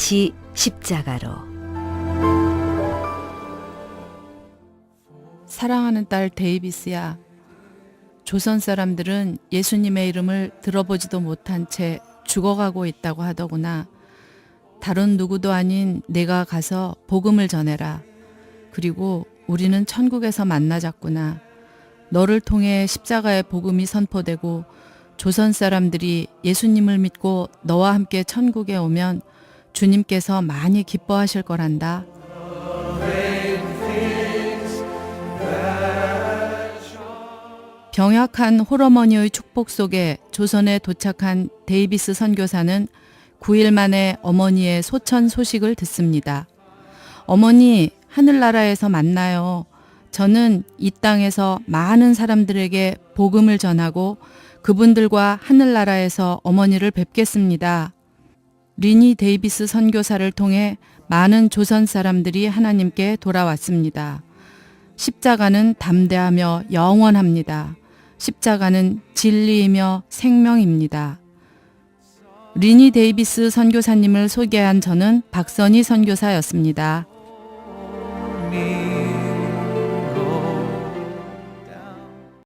다시 십자가로 사랑하는 딸 데이비스야. 조선 사람들은 예수님의 이름을 들어보지도 못한 채 죽어가고 있다고 하더구나. 다른 누구도 아닌 내가 가서 복음을 전해라. 그리고 우리는 천국에서 만나자꾸나. 너를 통해 십자가의 복음이 선포되고 조선 사람들이 예수님을 믿고 너와 함께 천국에 오면 주님께서 많이 기뻐하실 거란다. 병약한 홀어머니의 축복 속에 조선에 도착한 데이비스 선교사는 9일 만에 어머니의 소천 소식을 듣습니다. 어머니, 하늘나라에서 만나요. 저는 이 땅에서 많은 사람들에게 복음을 전하고 그분들과 하늘나라에서 어머니를 뵙겠습니다. 리니 데이비스 선교사를 통해 많은 조선 사람들이 하나님께 돌아왔습니다. 십자가는 담대하며 영원합니다. 십자가는 진리이며 생명입니다. 리니 데이비스 선교사님을 소개한 저는 박선희 선교사였습니다. 네.